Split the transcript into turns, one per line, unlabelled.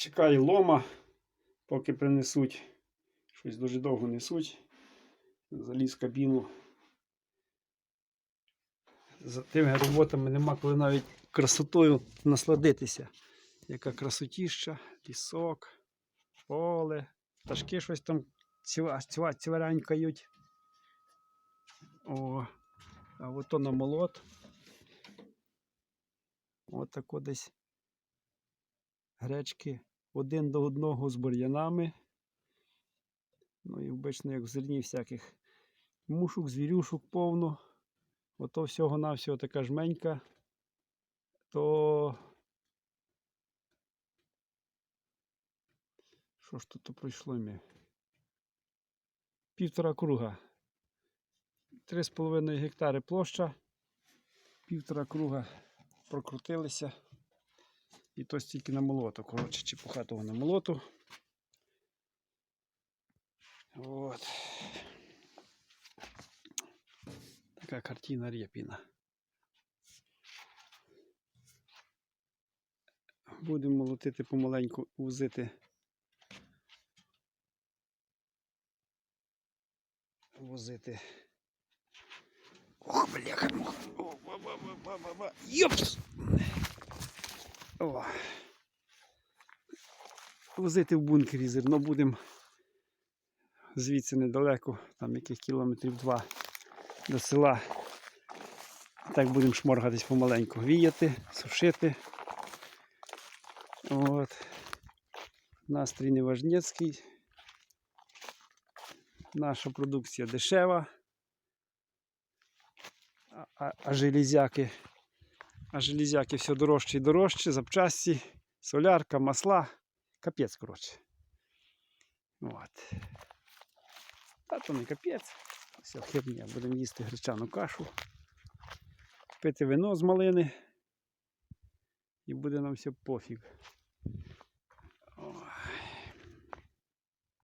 чекаю лома, поки принесуть. Щось дуже довго несуть. Заліз кабіну. За тими роботами нема коли навіть красотою насладитися. Яка красотіща, лісок, поле, пташки щось там цва, цва, цварянькають. О, а от то на молот. От десь гречки один до одного з бур'янами. Ну і обично, як в зерні всяких мушок, звірюшок повно. Ото всього-навсього така жменька, то що ж тут пройшло ми? Півтора круга. Три з половиною гектари площа. Півтора круга прокрутилися. І то стільки на молоту. Коротше, чепуха того на молоту. От. Така картина Рєпіна. Будемо молотити помаленьку, возити. Возити. Ох, бляха, муха. О, ба, ба, ба, ба, ба, ба. Йопс! О. Возити в бункері зерно будемо звідси недалеко, там яких кілометрів два до села. Так будемо шморгатись помаленьку, віяти, сушити. От. Настрій неважнецький. Наша продукція дешева. А, а, а железяки. А железяки все дорожче і дорожче, запчасті, солярка, масла. Капець, коротше. От. Та то не капець. Все херня. Будемо їсти гречану кашу, пити вино з малини. І буде нам все пофіг.